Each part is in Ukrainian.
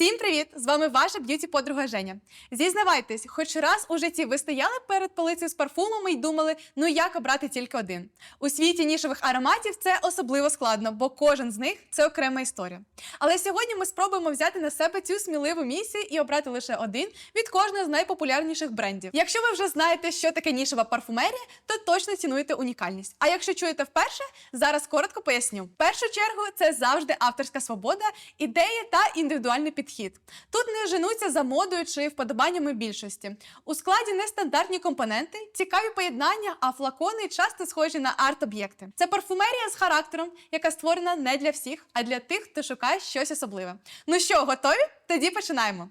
Всім привіт! З вами ваша б'юті подруга Женя. Зізнавайтесь, хоч раз у житті ви стояли перед полицею з парфумами і думали, ну як обрати тільки один. У світі нішевих ароматів це особливо складно, бо кожен з них це окрема історія. Але сьогодні ми спробуємо взяти на себе цю сміливу місію і обрати лише один від кожного з найпопулярніших брендів. Якщо ви вже знаєте, що таке нішева парфумерія, то точно цінуєте унікальність. А якщо чуєте вперше, зараз коротко поясню. В першу чергу це завжди авторська свобода, ідеї та індивідуальний підхід. Тут не женуться за модою чи вподобаннями більшості. У складі нестандартні компоненти, цікаві поєднання, а флакони часто схожі на арт-об'єкти. Це парфумерія з характером, яка створена не для всіх, а для тих, хто шукає щось особливе. Ну що, готові? Тоді починаємо.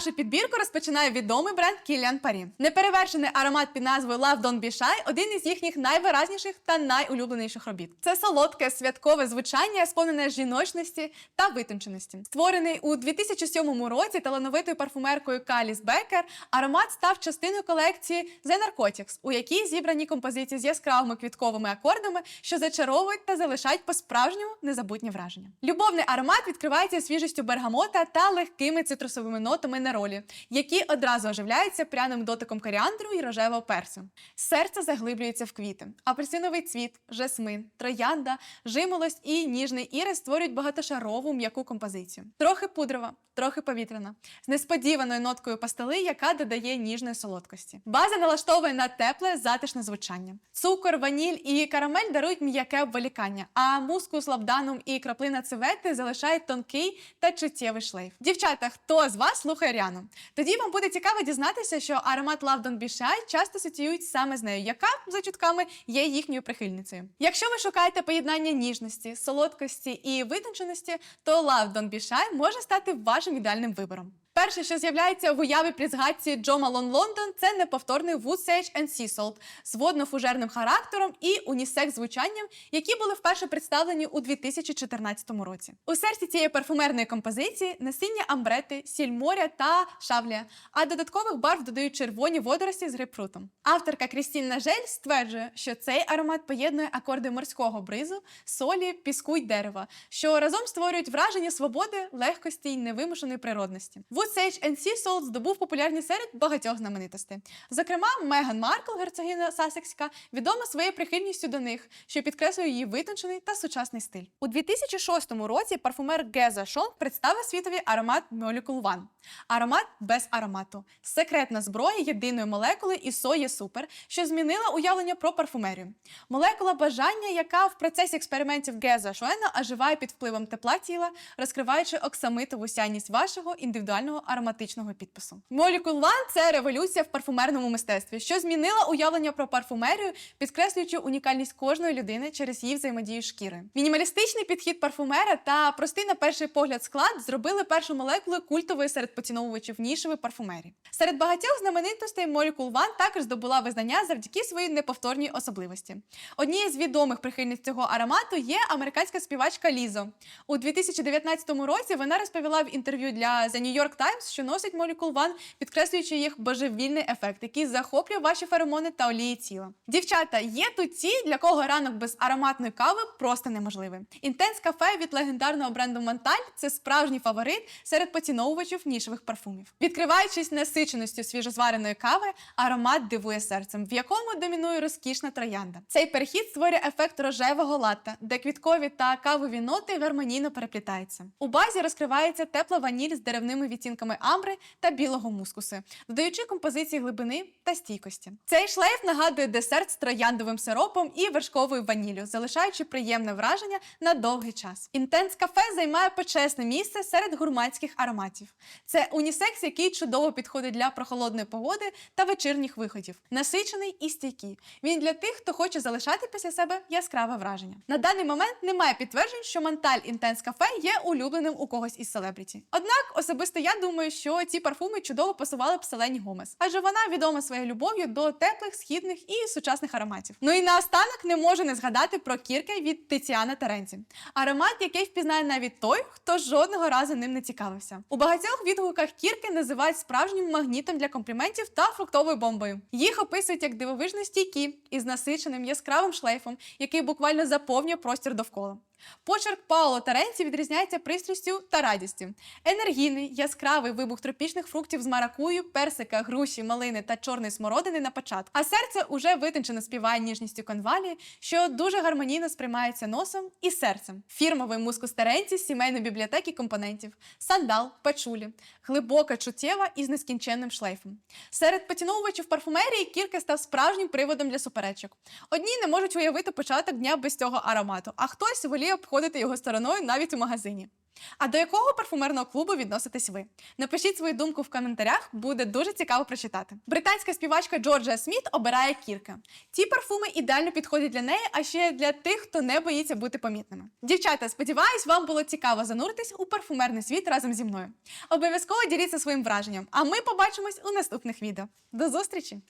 Нашу підбірку розпочинає відомий бренд Kilian Paris. Неперевершений аромат під назвою Love Don't Be Shy – один із їхніх найвиразніших та найулюбленіших робіт. Це солодке святкове звучання, сповнене жіночності та витонченості. Створений у 2007 році талановитою парфумеркою Каліс Бекер, аромат став частиною колекції The Narcotics, у якій зібрані композиції з яскравими квітковими акордами, що зачаровують та залишають по-справжньому незабутні враження. Любовний аромат відкривається свіжістю бергамота та легкими цитрусовими нотами неролі, які одразу оживляються пряним дотиком коріандру і рожевого персу. Серце заглиблюється в квіти. Апельсиновий цвіт, жасмин, троянда, жимолость і ніжний ірис створюють багатошарову м'яку композицію. Трохи пудрова, трохи повітряна, з несподіваною ноткою пастили, яка додає ніжної солодкості. База налаштовує на тепле, затишне звучання. Цукор, ваніль і карамель дарують м'яке обволікання, а мускус, лабданум і краплина цевети залишають тонкий та чуттєвий шлейф. Дівчата, хто з вас слухає Ріану? Тоді вам буде цікаво дізнатися, що аромат Love Don't часто асоціюють саме з нею, яка за чутками є їхньою прихильницею. Якщо ви шукаєте поєднання ніжності, солодкості і витонченості, то Love Don't може стати вашим ідеальним вибором. Перше, що з'являється в уяві при згадці Джо Малон Лондон, це неповторний Wood and Sea Salt з водно-фужерним характером і унісекс звучанням, які були вперше представлені у 2014 році. У серці цієї парфумерної композиції насіння амбрети, сіль моря та шавлія, а додаткових барв додають червоні водорості з грейпфрутом. Авторка Крістін Нажель стверджує, що цей аромат поєднує акорди морського бризу, солі, піску й дерева, що разом створюють враження свободи, легкості й невимушеної природності. Sage and Sea Salt здобув популярність серед багатьох знаменитостей. Зокрема, Меган Маркл, герцогиня Сасекська, відома своєю прихильністю до них, що підкреслює її витончений та сучасний стиль. У 2006 році парфумер Геза Шонг представив світові аромат Molecule One. Аромат без аромату. Секретна зброя єдиної молекули і є супер, що змінила уявлення про парфумерію. Молекула бажання, яка в процесі експериментів Геза Шоена оживає під впливом тепла тіла, розкриваючи оксамитову сяйність вашого індивідуального ароматичного підпису. Molecule One – це революція в парфумерному мистецтві, що змінила уявлення про парфумерію, підкреслюючи унікальність кожної людини через її взаємодію з шкірою. Мінімалістичний підхід парфумера та простий на перший погляд склад зробили першу молекулу культовою серед поціновувачів нішевої парфумерії. Серед багатьох знаменитостей Molecule One також здобула визнання завдяки своїй неповторній особливості. Однією з відомих прихильниць цього аромату є американська співачка Лізо. У 2019 році вона розповіла в інтерв'ю для The New York Times, що носить Molecule One, підкреслюючи їх божевільний ефект, який захоплює ваші феромони та олії тіла. Дівчата, є тут ті, для кого ранок без ароматної кави просто неможливий. Інтенс кафе від легендарного бренду Монталь це справжній фаворит серед поціновувачів нішевих парфумів. Відкриваючись насиченістю свіжозвареної кави, аромат дивує серцем, в якому домінує розкішна троянда. Цей перехід створює ефект рожевого латта, де квіткові та кавові ноти гармонійно переплітаються. У базі розкривається тепла ваніль з деревними відтінками амбри та білого мускуси, додаючи композиції глибини та стійкості. Цей шлейф нагадує десерт з трояндовим сиропом і вершковою ваніллю, залишаючи приємне враження на довгий час. Інтенс кафе займає почесне місце серед гурманських ароматів. Це унісекс, який чудово підходить для прохолодної погоди та вечірніх виходів. Насичений і стійкий. Він для тих, хто хоче залишати після себе яскраве враження. На даний момент немає підтверджень, що Монталь Інтенс кафе є улюбленим у когось із селебріті. Однак, особисто я думаю, що ці парфуми чудово пасували б Селені Гомес, адже вона відома своєю любов'ю до теплих, східних і сучасних ароматів. Ну і наостанок не можу не згадати про кірки від Тетіана Теренці. Аромат, який впізнає навіть той, хто жодного разу ним не цікавився. У багатьох відгуках кірки називають справжнім магнітом для компліментів та фруктовою бомбою. Їх описують як дивовижно стійкі із насиченим яскравим шлейфом, який буквально заповнює простір довкола. Почерк Паоло Таренці відрізняється пристрастю та радістю. Енергійний, яскравий вибух тропічних фруктів з маракую, персика, груші, малини та чорної смородини на початку. А серце уже витончено співає ніжністю конвалії, що дуже гармонійно сприймається носом і серцем. Фірмовий мускус Теренці з сімейної бібліотеки компонентів, сандал, пачулі, глибока чуттєва із нескінченним шлейфом. Серед поціновувачів парфумерії кірка став справжнім приводом для суперечок. Одні не можуть уявити початок дня без цього аромату, а хтось воліє обходити його стороною навіть у магазині. А до якого парфумерного клубу відноситесь ви? Напишіть свою думку в коментарях, буде дуже цікаво прочитати. Британська співачка Джорджія Сміт обирає кірка. Ці парфуми ідеально підходять для неї, а ще для тих, хто не боїться бути помітними. Дівчата, сподіваюсь, вам було цікаво зануритись у парфумерний світ разом зі мною. Обов'язково діліться своїм враженням, а ми побачимось у наступних відео. До зустрічі!